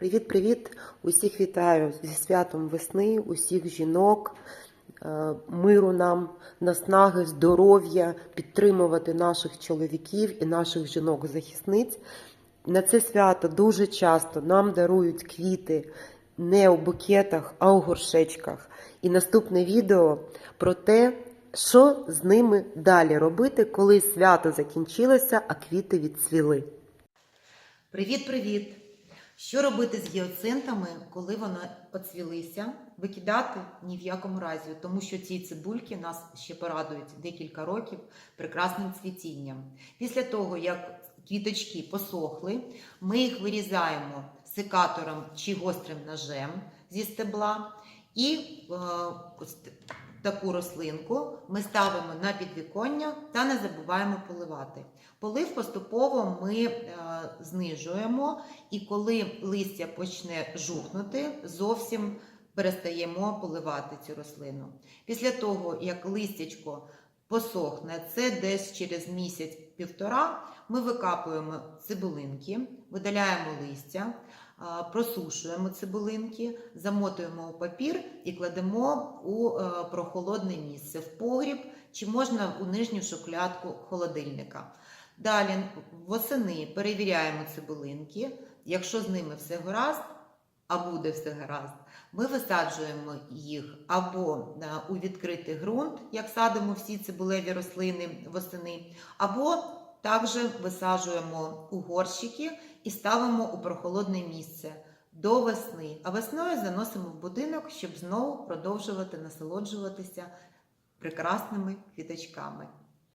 Привіт-привіт! Усіх вітаю зі святом весни, усіх жінок, е, миру нам, наснаги, здоров'я, підтримувати наших чоловіків і наших жінок-захисниць. На це свято дуже часто нам дарують квіти не у букетах, а у горшечках. І наступне відео про те, що з ними далі робити, коли свято закінчилося, а квіти відцвіли. Привіт-привіт! Що робити з гіоцентами, коли вони оцвілися? Викидати ні в якому разі, тому що ці цибульки нас ще порадують декілька років прекрасним цвітінням. Після того, як квіточки посохли, ми їх вирізаємо секатором чи гострим ножем зі стебла і е, ось таку рослинку ми ставимо на підвіконня та не забуваємо поливати. Полив поступово ми е, знижуємо, і коли листя почне жухнути, зовсім перестаємо поливати цю рослину. Після того, як листячко посохне, це десь через місяць-півтора, ми викапуємо цибулинки, видаляємо листя, просушуємо цибулинки, замотуємо у папір і кладемо у е, прохолодне місце в погріб чи можна у нижню шухлядку холодильника. Далі восени перевіряємо цибулинки. Якщо з ними все гаразд, а буде все гаразд, ми висаджуємо їх або е, у відкритий ґрунт, як садимо всі цибулеві рослини восени, або також висаджуємо у горщики і ставимо у прохолодне місце до весни. А весною заносимо в будинок, щоб знову продовжувати насолоджуватися прекрасними квіточками.